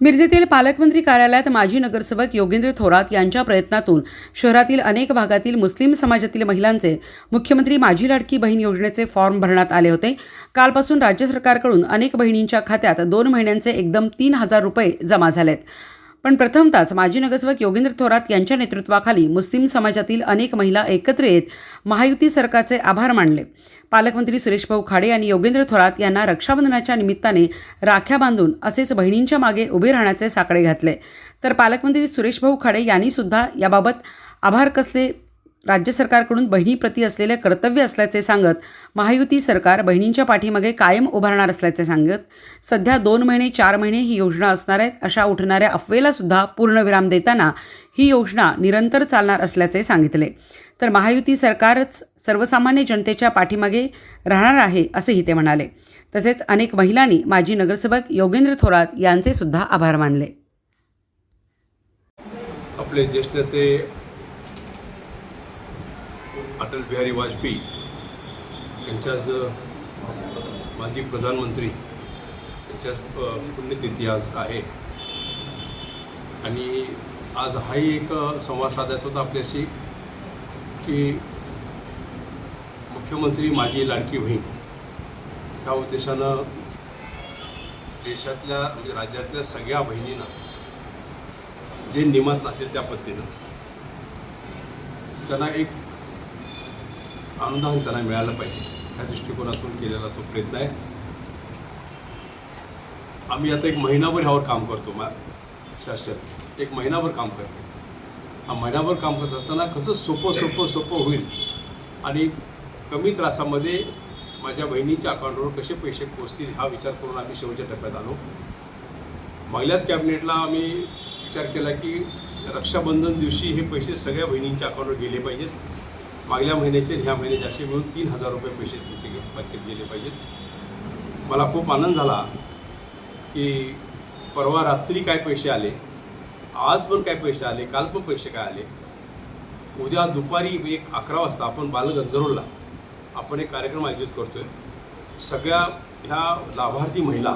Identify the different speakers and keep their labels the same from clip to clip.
Speaker 1: मिरजेतील पालकमंत्री कार्यालयात माजी नगरसेवक योगेंद्र थोरात यांच्या प्रयत्नातून शहरातील अनेक भागातील मुस्लिम समाजातील महिलांचे मुख्यमंत्री माझी लाडकी बहीण योजनेचे फॉर्म भरण्यात आले होते. कालपासून राज्य सरकारकडून अनेक बहिणींच्या खात्यात दोन महिन्यांचे एकदम तीन हजार रुपये जमा झालेत. पण प्रथमतःच माजी नगरसेवक योगेंद्र थोरात यांच्या नेतृत्वाखाली मुस्लिम समाजातील अनेक महिला एकत्र येत महायुती सरकारचे आभार मानले. पालकमंत्री सुरेश भाऊ खाडे यांनी योगेंद्र थोरात यांना रक्षाबंधनाच्या निमित्ताने राख्या बांधून असेच बहिणींच्या मागे उभे राहण्याचे साकडे घातले. तर पालकमंत्री सुरेश भाऊ खाडे यांनी सुद्धा याबाबत आभार कसले राज्य सरकारकडून बहिणीप्रती असलेले कर्तव्य असल्याचे सांगत महायुती सरकार बहिणींच्या पाठीमागे कायम उभारणार असल्याचे सांगत सध्या दोन महिने चार महिने ही योजना असणार आहेत अशा उठणाऱ्या अफवेला सुद्धा पूर्णविराम देताना ही योजना निरंतर चालणार असल्याचे सांगितले. तर महायुती सरकारच सर्वसामान्य जनतेच्या पाठीमागे राहणार आहे असेही ते म्हणाले. तसेच अनेक महिलांनी माजी नगरसेवक योगेंद्र थोरात यांचे सुद्धा आभार मानले.
Speaker 2: आपले ज्येष्ठ नेते अटल बिहारी वाजपेयी यांच्याच माजी प्रधानमंत्री यांच्याच पुण्यतिथी आज आहे. आणि आज हाही एक संवाद साधायचा होता आपल्याशी की मुख्यमंत्री माझी लाडकी बहीण त्या उद्देशानं देशातल्या म्हणजे राज्यातल्या सगळ्या बहिणींना जे नियमात असेल त्या पद्धतीनं त्यांना एक अनुदान त्यांना मिळालं पाहिजे. ह्या दृष्टिकोनातून केलेला तो प्रयत्न आहे. आम्ही आता एक महिनाभर ह्यावर काम करतो मा शासन एक महिनाभर काम करते. हा महिनाभर काम करत असताना कसं सोपं सोपं सोपं होईल? आणि कमी त्रासामध्ये माझ्या बहिणीच्या अकाउंटवर कसे पैसे पोचतील हा विचार करून आम्ही शेवटच्या टप्प्यात आलो. मागल्याच कॅबिनेटला आम्ही विचार केला की रक्षाबंधन दिवशी हे पैसे सगळ्या बहिणींच्या अकाउंटवर गेले पाहिजेत. मागल्या महिन्याचे ह्या महिन्याचे असे मिळून तीन हजार रुपये पैसे तुमचे गे- बँकेत गेले पाहिजेत. मला खूप आनंद झाला की परवा रात्री काय पैसे आले आज पण काय पैसे आले काल पण पैसे काय आले. उद्या दुपारी एक अकरा वाजता आपण बालगंधर्वला आपण एक कार्यक्रम आयोजित करतोय. सगळ्या ह्या लाभार्थी महिला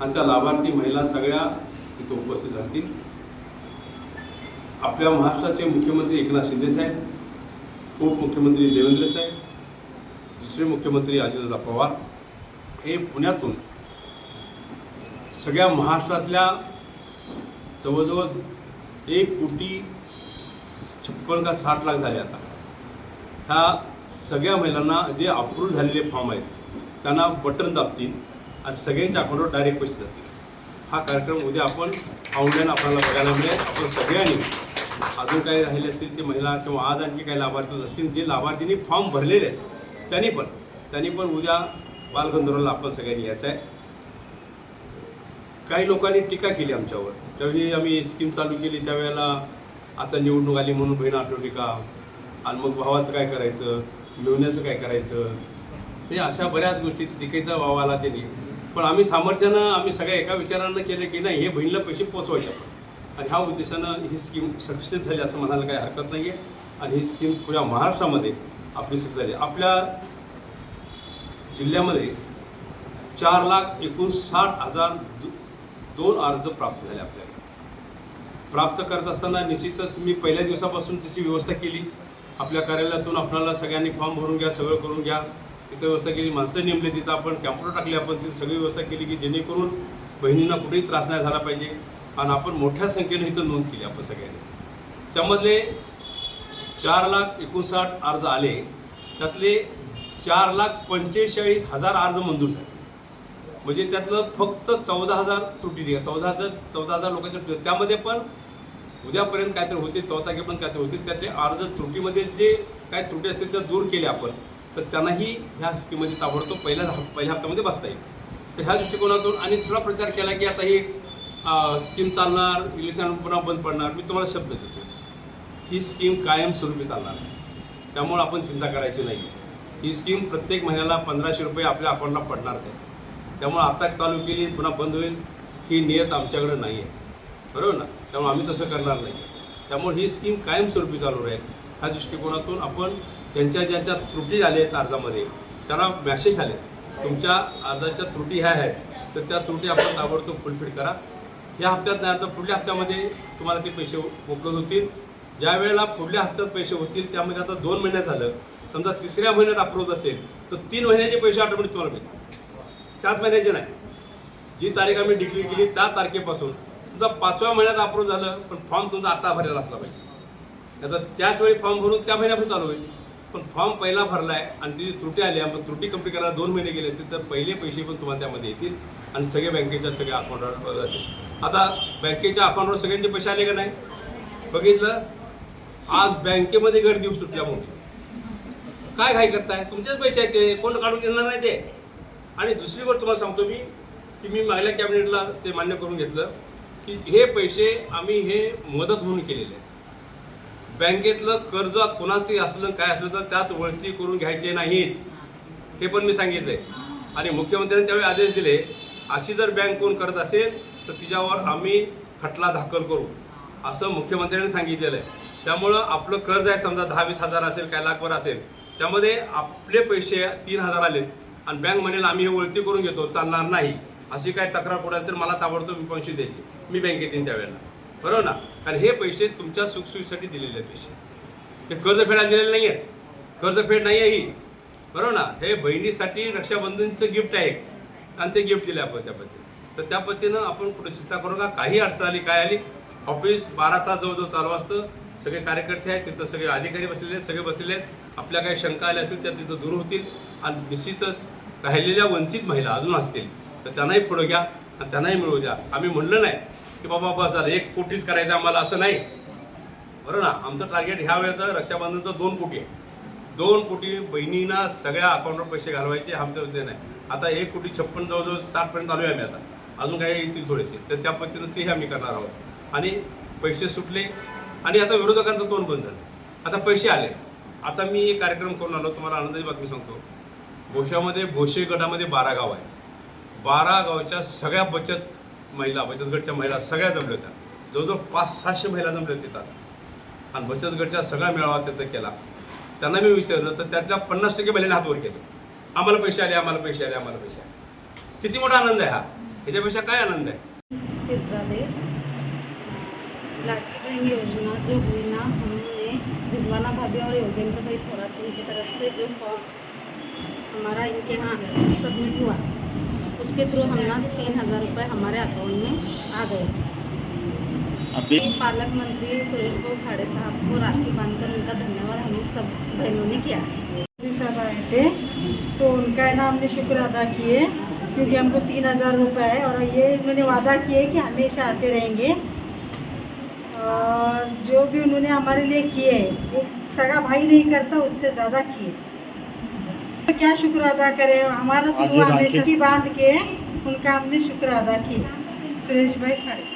Speaker 2: आणि त्या लाभार्थी महिला सगळ्या तिथं उपस्थित राहतील. आपल्या महाराष्ट्राचे मुख्यमंत्री एकनाथ शिंदे साहेब उपमुख्यमंत्री देवेंद्र साहेब दुसरे मुख्यमंत्री अजितदादा पवार. हे पुण्यातून सगळ्या महाराष्ट्रातल्या जवळजवळ एक कोटी छप्पन का साठ लाख झाले आता. ह्या सगळ्या महिलांना जे अप्रूव्ह झालेले फॉर्म आहेत त्यांना बटन दाबतील आणि सगळ्यांच्या अकाउंटवर डायरेक्ट पैसे जातील. हा कार्यक्रम उद्या आपण ऑनलाईन आपल्याला बघायला मिळेल. आपण सगळ्यांनी अजून काही राहिले असतील ते महिला किंवा आज आणखी काही लाभार्थी असतील जे लाभार्थींनी फॉर्म भरलेले आहेत त्यांनी पण त्यांनी पण उद्या बालगंधर्वला आपण सगळ्यांनी यायचं आहे. काही लोकांनी टीका केली आमच्यावर. त्यावेळी आम्ही स्कीम चालू केली त्यावेळेला आता निवडणूक आली म्हणून बहीण आठवली का आणि मग भावाचं काय करायचं मिळवण्याचं काय करायचं हे अशा बऱ्याच गोष्टी टीकेचा भाव आला त्यांनी. पण आम्ही सामर्थ्यानं आम्ही सगळ्या एका विचारानं केलं की नाही हे बहिणीला पैसे पोचवायचे आपण. आणि ह्या उद्देशानं ही स्कीम सक्सेस झाली असं म्हणायला काही हरकत नाही आहे आणि ही स्कीम पुऱ्या महाराष्ट्रामध्ये आपली सक्सेस झाली. आपल्या जिल्ह्यामध्ये चार लाख एकोणसाठ हजार दोन अर्ज प्राप्त झाले आपल्याला. प्राप्त करत असताना निश्चितच मी पहिल्या दिवसापासून त्याची व्यवस्था केली. आपल्या कार्यालयातून आपल्याला सगळ्यांनी फॉर्म भरून घ्या सगळं करून घ्या. तिथं व्यवस्था केली माणसं नेमले तिथं आपण कॅम्प्युटर टाकले आपण तिथे सगळी व्यवस्था केली की जेणेकरून बहिणींना कुठेही त्रास नाही झाला पाहिजे. आणि आपण मोठ्या संख्येनं इथं नोंद केली आपण सगळ्यांनी. त्यामधले चार लाख एकोणसाठ अर्ज आले त्यातले चार लाख पंचेचाळीस हजार अर्ज मंजूर झाले. म्हणजे त्यातलं फक्त चौदा हजार त्रुटी निघा चौदा हजार चौदा हजार लोकांच्या त्रुटी. त्यामध्ये पण उद्यापर्यंत काहीतरी होते चौथा पण काहीतरी होते त्यातले अर्ज त्रुटीमध्ये जे काय त्रुटी असतील त्या दूर केले आपण. तर त्यांनाही ह्या स्कीममध्ये ताबडतोब पहिल्या पहिल्या हप्त्यामध्ये बसता येईल. तर ह्या दृष्टिकोनातून आणि दुसरा प्रचार केला की आता ही स्कीम चालणार इलेक्शन पुन्हा बंद पडणार मी तुम्हाला शब्द देतो. ही स्कीम कायमस्वरूपी चालणार आहे त्यामुळे आपण चिंता करायची नाही ही स्कीम प्रत्येक महिन्याला पंधराशे रुपये आपल्या अकाउंटला पडणार आहेत त्यामुळे आता चालू केली पुन्हा बंद होईल ही नियत आमच्याकडे नाही आहे बरोबर ना? त्यामुळे आम्ही तसं करणार नाही त्यामुळे ही स्कीम कायमस्वरूपी चालू राहील. ह्या दृष्टिकोनातून आपण ज्यांच्या ज्यांच्या त्रुटी झाल्या आहेत अर्जामध्ये त्यांना मॅसेज आले तुमच्या अर्जाच्या त्रुटी ह्या आहेत तर त्या त्रुटी आपण ताबडतोब फुलफिल करा. या हप्त्यात नाही तर पुढल्या हप्त्यामध्ये तुम्हाला ते पैसे उपलब्ध होतील. ज्या वेळेला पुढल्या हप्त्यात पैसे होतील त्यामध्ये आता दोन महिन्यात झालं. समजा तिसऱ्या महिन्यात अप्रोच असेल तर तीन महिन्याचे पैसे ऑटोमॅटिक तुम्हाला मिळतील. त्याच महिन्याचे नाही. जी तारीख आम्ही डिक्लेअर केली त्या तारखेपासून. समजा पाचव्या महिन्यात अप्रूव्ह झालं पण फॉर्म तुमचा आता भरायला असला पाहिजे. आता त्याच वेळी फॉर्म भरून त्या महिन्यापासून चालू होईल. पण फॉर्म पहिला भरला आहे आणि तिची त्रुटी आली आहे मग त्रुटी कंप्लीट करायला दोन महिने गेले असतील तर पहिले पैसे पण तुम्हाला त्यामध्ये येतील आणि सगळे बँकेच्या सगळ्या अकाउंटवर जातील. आता बँकेच्या अकाउंटवर सगळ्यांचे पैसे आले का नाही? बघितलं? आज बँकेमध्ये गर्दी सुटल्या मोठी काय घाई करताय? तुमचेच पैसे आहेत ते. कोण काढून घेणार नाही ते? आणि दुसरी गोष्ट तुम्हाला सांगतो मी की मी मागल्या कॅबिनेटला ते मान्य करून घेतलं की हे पैसे आम्ही हे मदत म्हणून केलेले आहेत. बँकेतलं कर्ज कोणाचंही असलं काय असलं तर त्यात वळती करून घ्यायचे नाहीत. हे पण मी सांगितले आणि मुख्यमंत्र्यांनी त्यावेळी आदेश दिले अशी जर बँक कोण करत असेल तर तिच्यावर आम्ही खटला दाखल करू असं मुख्यमंत्र्यांनी सांगितलेलं आहे. त्यामुळं आपलं कर्ज आहे समजा दहा वीस हजार असेल काय लाखभर असेल त्यामध्ये आपले पैसे तीन हजार आले आणि बँक म्हणेल आम्ही हे वळती करून घेतो चालणार नाही. अशी काय तक्रार पडेल तर मला ताबडतोब मी द्यायची. मी बँकेत येईन त्यावेळेला. बरोबर ना? कारण हे पैसे तुमच्या सुखसुईसाठी दिलेले आहेत पैसे. हे कर्ज फेडायला दिलेले नाही आहेत कर्जफेड नाही आहे ही. बरोबर ना? हे बहिणीसाठी रक्षाबंधनचं गिफ्ट आहे आणि ते गिफ्ट दिले आपण त्या पद्धतीने तर त्या पद्धतीनं आपण कुठे चिंता करू का काही अडचण आली काय आली? ऑफिस बारा तास जवळजवळ चालू असतं. सगळे कार्यकर्ते आहेत. तिथं सगळे अधिकारी बसलेले आहेत. सगळे बसलेले आहेत. आपल्या काही शंका आल्या असतील त्या तिथं दूर होतील. आणि निश्चितच राहिलेल्या वंचित महिला अजून असतील तर त्यांनाही पुढं घ्या आणि त्यांनाही मिळवू द्या. आम्ही म्हणलं नाही. की बाबा बस आता एक कोटीच करायचं आम्हाला असं नाही. बरं ना आमचं टार्गेट ह्या वेळेचं रक्षाबंधनचं दोन कोटी आहे. दोन कोटी बहिणींना सगळ्या अकाउंटवर पैसे घालवायचे आमच्या उद्देश नाही आता एक कोटी छप्पन जवळजवळ साठपर्यंत आलो आहे आम्ही आता. अजून काही येतील थोडेसे. तर त्या पद्धतीनं तेही आम्ही करणार आहोत. आणि पैसे सुटले. आणि आता विरोधकांचं तोंड बंद झालं. आता पैसे आले. आता मी एक कार्यक्रम करून आलो तुम्हाला आनंदाची बातमी सांगतो. भोशामध्ये भोशे गटामध्ये बारा गाव आहे बारा गावच्या सगळ्या बचत महिला बचत गटच्या महिला सगळ्या जमल्या होत्या. जवळजवळ पाच सहाशे महिला जमल्या तिथं. आणि बचत गटच्या सगळा मेळावा तिथं केला. त्यांना मी विचारलं तर त्यातल्या पन्नास टक्के महिलांनी हातवर केले. आम्हाला पैसे आले आम्हाला पैसे आले आम्हाला पैसे आले. किती मोठा आनंद आहे हा? ह्याच्यापेक्षा काय आनंद आहे?
Speaker 3: तेच झाले लाडकी बहन योजना जो हुई ना हमने रिजवाना भाभी और योगेंद्र भाई थोरात तरफ से जो फॉर्म हमारा इनके यहाँ सबमिट हुआ. उसके थ्रू हम ना तीन हज़ार रुपये हमारे अकाउंट में आ गए।
Speaker 4: अभी
Speaker 3: पालक मंत्री सुरेश बाबू खाड़े साहब को राखी बांधकर उनका धन्यवाद हम लोग सब बहनों ने किया।
Speaker 5: सब आए थे तो उनका है ना हमने शुक्र अदा किए क्योंकि हमको तीन हज़ार रुपये है और ये उन्होंने वादा किए कि हमेशा आते रहेंगे। और जो भी उन्होंने हमारे लिए किए एक सगा भाई नहीं करता उससे ज़्यादा किए। तो क्या शुक्र अदा करें? हमारा तो हमेशा की बांध के उनका हमने शुक्र अदा किया सुरेश भाई खड़े।